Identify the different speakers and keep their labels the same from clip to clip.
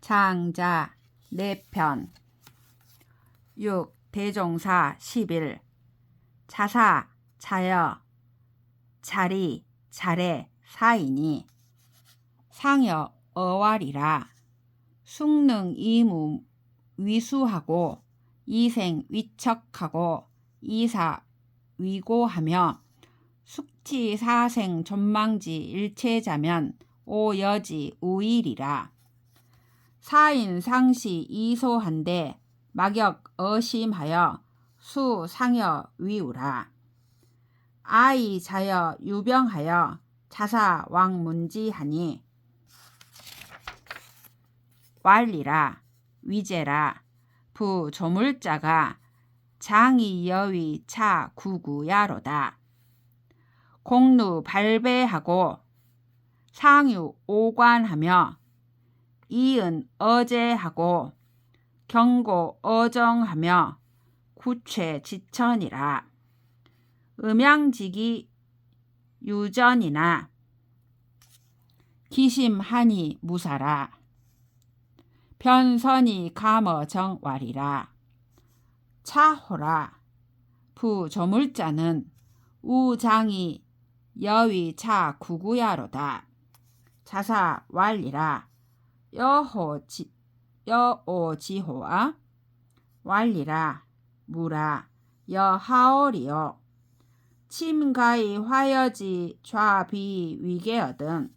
Speaker 1: 장자 4편. 6. 대종사 11 자사 자여. 자리 자래 사이니 상여 어왈이라. 숙능 이무 위수하고 이생 위척하고 이사 위고하며 숙지 사생 존망지 일체자면 오여지 우일이라 사인 상시 이소한데 막역 어심하여 수 상여 위우라. 아이 자여 유병하여 자사 왕문지하니 왈리라 위제라 부 조물자가 장이 여위 차 구구야로다. 공루 발배하고 상유 오관하며 이은 어제하고 경고 어정하며 구최 지천이라. 음양지기 유전이나 기심하니 무사라. 변선이 감어 정왈이라. 차호라. 부조물자는 우장이 여위 차 구구야로다. 자사 왈리라 여호지 여오지호와 왈리라 무라 여하오리요. 침가이 화여지 좌비 위계어등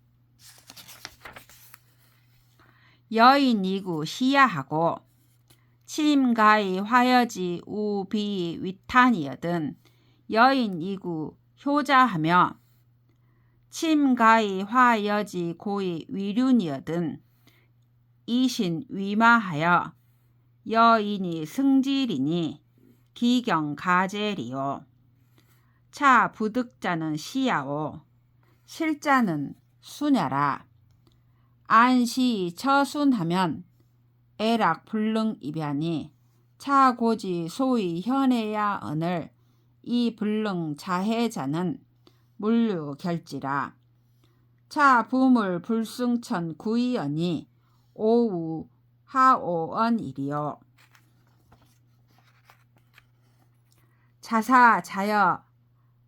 Speaker 1: 여인이구 시야하고 침가이 화여지 우비 위탄이여든 여인이구 효자하며 침가이 화여지 고이 위륜이여든 이신 위마하여 여인이 승질이니 기경 가젤이요. 차 부득자는 시야오 실자는 수냐라. 안시 처순하면 애락 불능 입야니 차고지 소위 현해야 언을 이 불능 자해자는 물류 결지라. 차 부물 불승천 구이언이 오우 하오언이리요 자사 자여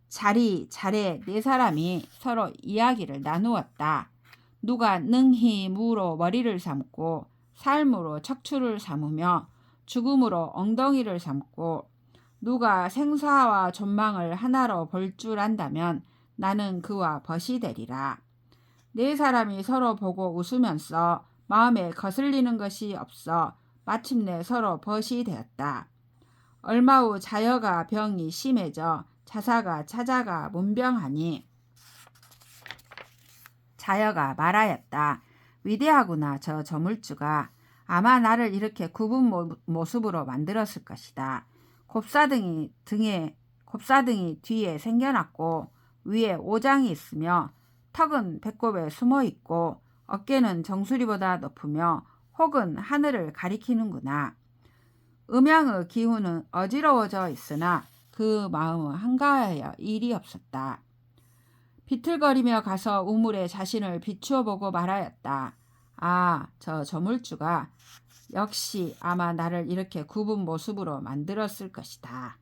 Speaker 1: 자리 자래 네 사람이 서로 이야기를 나누었다. 누가 능히 무로 머리를 삼고 삶으로 척추를 삼으며 죽음으로 엉덩이를 삼고 누가 생사와 존망을 하나로 볼 줄 안다면 나는 그와 벗이 되리라. 네 사람이 서로 보고 웃으면서 마음에 거슬리는 것이 없어 마침내 서로 벗이 되었다. 얼마 후 자여가 병이 심해져 자사가 찾아가 문병하니 자여가 말하였다. 위대하구나 저 저물주가 아마 나를 이렇게 굽은 모습으로 만들었을 것이다. 곱사등이 등에 곱사등이 뒤에 생겨났고 위에 오장이 있으며 턱은 배꼽에 숨어 있고 어깨는 정수리보다 높으며 혹은 하늘을 가리키는구나. 음양의 기운은 어지러워져 있으나 그 마음은 한가하여 일이 없었다. 비틀거리며 가서 우물에 자신을 비추어 보고 말하였다. 아, 저 저물주가 역시 아마 나를 이렇게 굽은 모습으로 만들었을 것이다.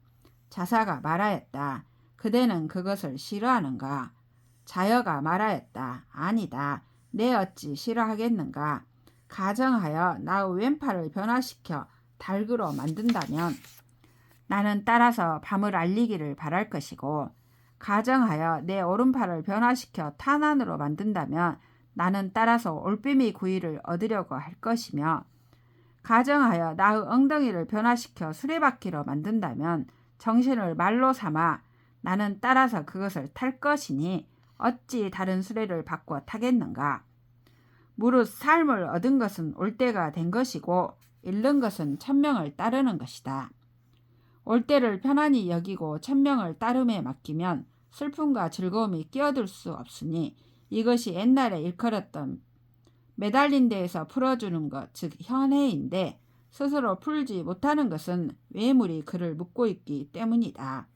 Speaker 1: 자사가 말하였다. 그대는 그것을 싫어하는가? 자여가 말하였다. 아니다. 내 어찌 싫어하겠는가? 가정하여 나의 왼팔을 변화시켜 달그로 만든다면 나는 따라서 밤을 알리기를 바랄 것이고 가정하여 내 오른팔을 변화시켜 탄환으로 만든다면 나는 따라서 올빼미 구이를 얻으려고 할 것이며 가정하여 나의 엉덩이를 변화시켜 수레바퀴로 만든다면 정신을 말로 삼아 나는 따라서 그것을 탈 것이니 어찌 다른 수레를 바꿔 타겠는가. 무릇 삶을 얻은 것은 올 때가 된 것이고 잃는 것은 천명을 따르는 것이다. 올 때를 편안히 여기고 천명을 따름에 맡기면 슬픔과 즐거움이 끼어들 수 없으니 이것이 옛날에 일컬었던 매달린 데에서 풀어주는 것, 즉 현해인데 스스로 풀지 못하는 것은 외물이 그를 묶고 있기 때문이다.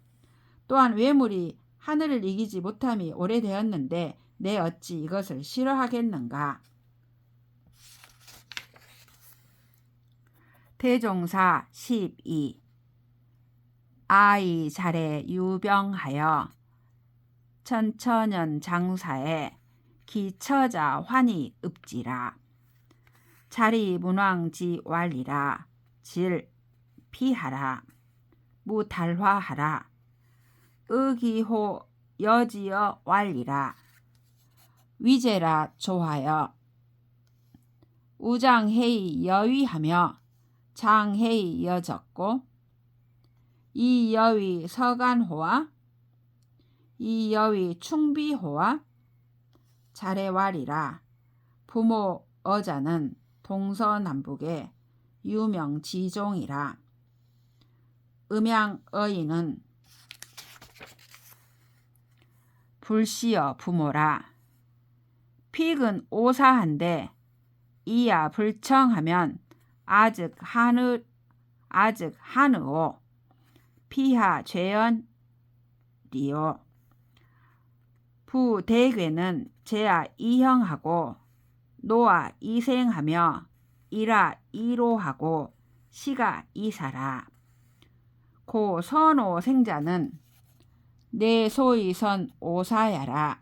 Speaker 1: 또한 외물이 하늘을 이기지 못함이 오래되었는데 내 어찌 이것을 싫어하겠는가? 대종사 12 아이 잘에 유병하여 천천연 장사에 기처자 환이 읍지라. 자리 문왕지 완리라. 질 피하라. 무달화하라 의기호 여지여 완리라. 위제라 조하여. 우장회의 여위하며 장회의 여졌고 이 여위 서간호와 이 여위 충비호와 자래왈이라. 부모 어자는 동서남북의 유명 지종이라. 음양 어인은 불시어 부모라. 픽은 오사한데 이야 불청하면 아즉 한의 아즉 한의오. 피하 죄연리오. 부대괴는 제야 이형하고 노아 이생하며 이라 이로하고 시가 이사라. 고 선오 생자는 내 소이 선 오사야라.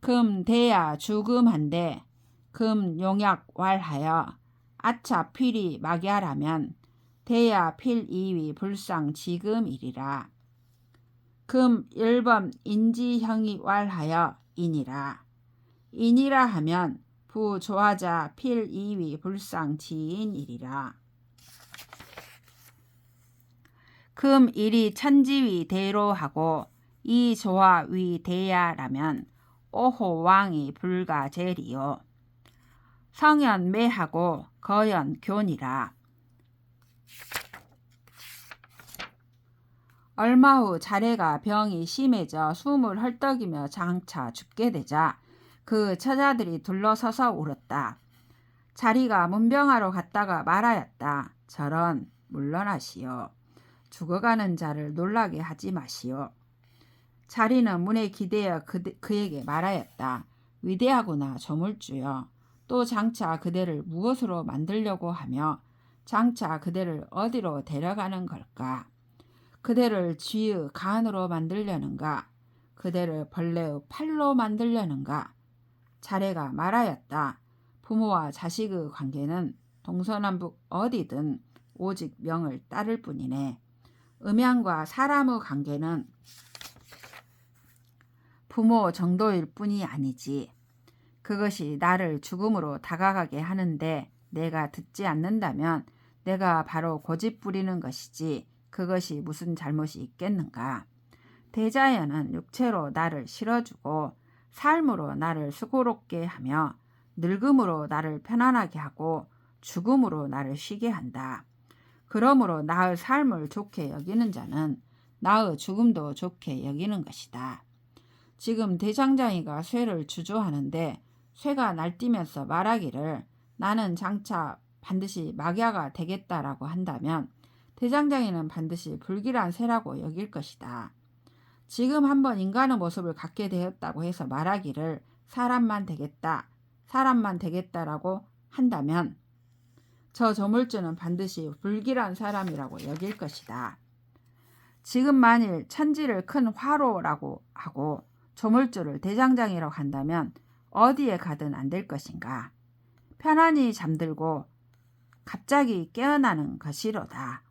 Speaker 1: 금 대야 죽음한데 금 용약 왈하여 아차 필이 막야라면 대야 필 이위 불상 지금이리라. 금 1번 인지형이 왈하여 인이라. 인이라 하면 부조하자 필 이위 불상 지인이리라 금 1이 천지위 대로하고 이 조화 위 대야라면 오호 왕이 불가제리요 성현 매하고 거연 교니라 얼마 후 자례가 병이 심해져 숨을 헐떡이며 장차 죽게 되자 그 처자들이 둘러서서 울었다. 자리가 문병하러 갔다가 말하였다. 저런 물러나시오. 죽어가는 자를 놀라게 하지 마시오. 자리는 문에 기대어 그, 그에게 말하였다. 위대하구나 조물주여. 또 장차 그대를 무엇으로 만들려고 하며 장차 그대를 어디로 데려가는 걸까? 그대를 쥐의 간으로 만들려는가? 그대를 벌레의 팔로 만들려는가? 자례가 말하였다. 부모와 자식의 관계는 동서남북 어디든 오직 명을 따를 뿐이네. 음양과 사람의 관계는 부모 정도일 뿐이 아니지. 그것이 나를 죽음으로 다가가게 하는데 내가 듣지 않는다면 내가 바로 고집 부리는 것이지 그것이 무슨 잘못이 있겠는가. 대자연은 육체로 나를 실어주고 삶으로 나를 수고롭게 하며 늙음으로 나를 편안하게 하고 죽음으로 나를 쉬게 한다. 그러므로 나의 삶을 좋게 여기는 자는 나의 죽음도 좋게 여기는 것이다. 지금 대장장이가 쇠를 주저하는데 쇠가 날뛰면서 말하기를 나는 장차 반드시 막야가 되겠다라고 한다면 대장장이는 반드시 불길한 쇠라고 여길 것이다. 지금 한번 인간의 모습을 갖게 되었다고 해서 말하기를 사람만 되겠다, 사람만 되겠다라고 한다면 저 조물주는 반드시 불길한 사람이라고 여길 것이다. 지금 만일 천지를 큰 화로라고 하고 조물주를 대장장이라고 한다면 어디에 가든 안 될 것인가. 편안히 잠들고 갑자기 깨어나는 것이로다.